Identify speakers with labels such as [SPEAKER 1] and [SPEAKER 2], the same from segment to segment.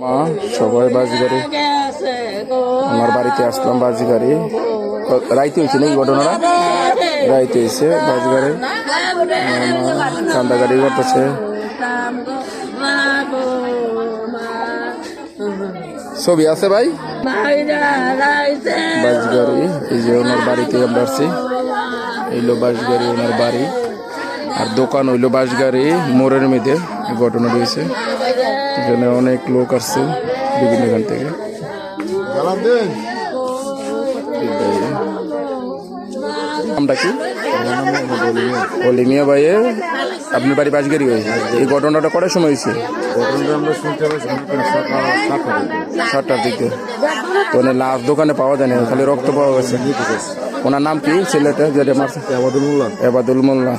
[SPEAKER 1] মা, সবাই বাস গাড়ি আমার বাড়িতে আসলাম গাড়ি রাইতে হয়েছে নাকি ঘটনাটা? রাইতে হয়েছে বাস গাড়ি কান্দা গাড়ি করতেছে। ছবি আছে ভাই? বাস গাড়ি এই যে ওনার বাড়িতে আমরা আসছি। বাস গাড়ি ওনার বাড়ি। আর দোকান হইল বাস গাড়ি মোড়ের মধ্যে। ঘটনা রয়েছে এখানে অনেক লোক আসছে বিভিন্ন এখান থেকে। নামটা বাড়ি হয়েছে এই ঘটনাটা দিকে। লাশ দোকানে পাওয়া যায় না, খালি রক্ত পাওয়া গেছে। ওনার নাম কি ছেলেটা? যেটা মারছে?
[SPEAKER 2] মোল্লা।
[SPEAKER 1] এবাদুল মোল্লা।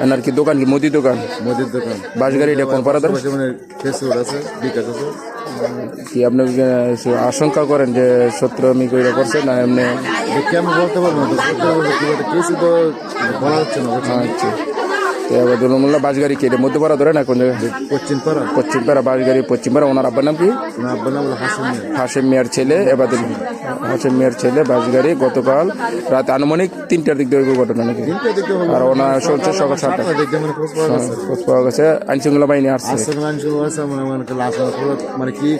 [SPEAKER 1] এনার কি দোকান কি? মুদি দোকান?
[SPEAKER 2] মুদির দোকান।
[SPEAKER 1] বাসগাড়ি এটা কোন পাড়াদার?
[SPEAKER 2] মানে ফেসবুক আছে বিকাশ আছে।
[SPEAKER 1] কি আপনি আহ, আশঙ্কা করেন যে সত্য আমি কইরা করছে না এমনি?
[SPEAKER 2] দেখি আমি বলতে পারব না তো কি বলতে কেসি তো বলা হচ্ছে না বুঝছেন?
[SPEAKER 1] আচ্ছা। তো এবাদুল মোল্লা বাসগাড়ি কি? এটা ধরে না কোন জায়গায়?
[SPEAKER 2] পশ্চিম পাড়া
[SPEAKER 1] পশ্চিম পাড়া বাসগাড়ি পশ্চিম ওনার আব্বার নাম কি। হাসেম মিয়ার। ছেলে। এবাদুল হাসেম মিয়ার ছেলে বাসগাড়ি গতকাল রাত আনুমানিক তিনটার দিক দিয়ে ঘটনা নাকি? আর ওনার চলছে সকাল সাতটা।
[SPEAKER 2] মানে খোঁজ পাওয়া গেছে।
[SPEAKER 1] খোঁজ পাওয়া গেছে। আইন শৃঙ্খলা বাহিনী আসছে
[SPEAKER 2] মানে কি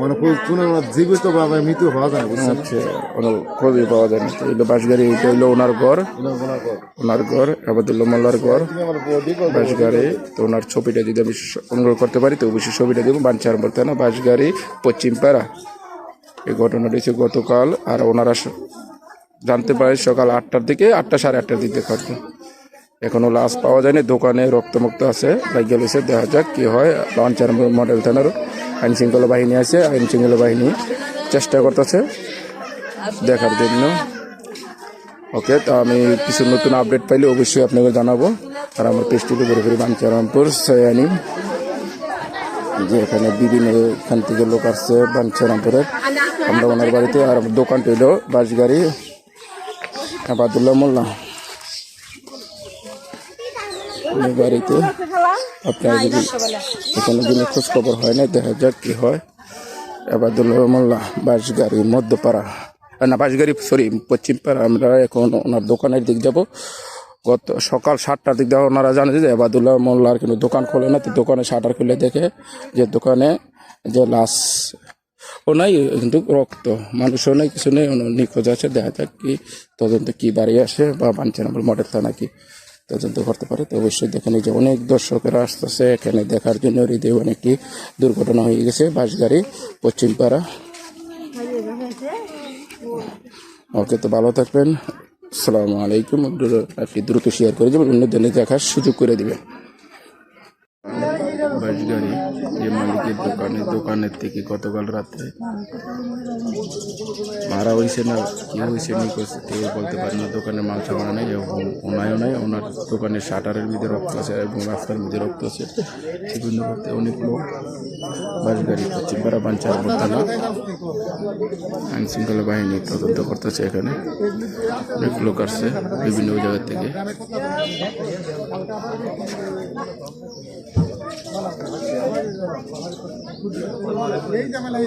[SPEAKER 2] মানে কোনো জীবিত বা মৃত্যু হওয়া যায় না
[SPEAKER 1] আচ্ছা ওনার খোঁজই পাওয়া যায় না। এইলো বাসগাড়ি এটা হইল ওনার ঘর।
[SPEAKER 2] ওনার
[SPEAKER 1] ঘর। আবাদুল্লাহ মোল্লার ঘর।
[SPEAKER 2] তুমি আমার বডি কল
[SPEAKER 1] বাস গাড়ি তো ওনার ছবিটা যদি আমি অনুরোধ করতে পারি তো অবশ্যই ছবিটা দেবো। বাঞ্চার বলতে না বাস গাড়ি পশ্চিম পাড়া। এই ঘটনাটি হচ্ছে গতকাল আর ওনারা জানতে পারে সকাল আটটার দিকে আটটা সাড়ে আটটার দিকে থাকবে এখনও লাশ পাওয়া যায়নি দোকানে রক্তমুক্ত আছে। লাগিয়ে লইছে দেখা যাক কি হয়। লঞ্চার মডেল থানার আইন শৃঙ্খলা বাহিনী আছে, আইন শৃঙ্খলা বাহিনী চেষ্টা করতেছে দেখার জন্য। ওকে, তো আমি কিছু নতুন আপডেট পাইলে অবশ্যই আপনাকে জানাব। আর আমার পেস্টিতে পুরোপুরি বাঞ্চারামপুর, সয়ানি, যে এখানে বিভিন্ন এখান থেকে লোক আসছে বাঞ্চারামপুরের। আমরা ওনার বাড়িতে, আর দোকানটা হইল বাসগাড়ি আবাদুল্লাহ মোল্লা। উনি বাড়িতে আপনার যদি এখানে যিনি খোঁজখবর হয় না দেখা যাক কি হয়। এবার আবাদুল্লাহ মোল্লা বাসগাড়ি মধ্যপাড়া, না বাসগাড়ি সরি পশ্চিম পাড়া আমরা এখন ওনার দোকানের দিক যাব। গত সকাল সাতটার দিক দিয়ে ওনারা জানে যে আবাদুল্লাহ মোল্লার কিন্তু দোকান খোলে না, তো দোকানে শাটার খুলে দেখে যে দোকানে যে লাশ, ও নাই কিন্তু রক্ত। মানুষও নেই, কিছু নেই নিখোঁজ আছে, দেখা যাক কি তদন্ত কি বাড়ি আসে, বা বাঞ্চানপুর মডেল থানা কি তদন্ত করতে পারে। তো অবশ্যই দেখেন যে অনেক দর্শকেরা আসতেছে এখানে দেখার জন্য। হৃদয় অনেকটি দুর্ঘটনা হয়ে গেছে। বাস গাড়ি পশ্চিম পাড়া ওকে, তো ভালো থাকবেন। আসসালামু আলাইকুম। আপনি দ্রুত শেয়ার করে দেবেন। অন্যদের দেখার সুযোগ করে দেবেন। বাস গাড়ি যে মালিকের দোকানে দোকানের থেকে গতকাল রাতে মারা হয়েছে না, কি হয়েছে নি করছে, কেউ বলতে পারে না। দোকানে মাল সামানা নেই এবং ওনায়ও নাই। ওনার দোকানের শাটারের মধ্যে রক্ত আছে এবং রাস্তার মধ্যে রক্ত আছে। বিভিন্ন করতে অনেক লোক বাস গাড়ি পশ্চিমপাড়া বাঞ্চার থানা আইন শৃঙ্খলা বাহিনী তদন্ত করতেছে এখানে। অনেক লোক আসছে বিভিন্ন জায়গা থেকে। এই ঝামেলা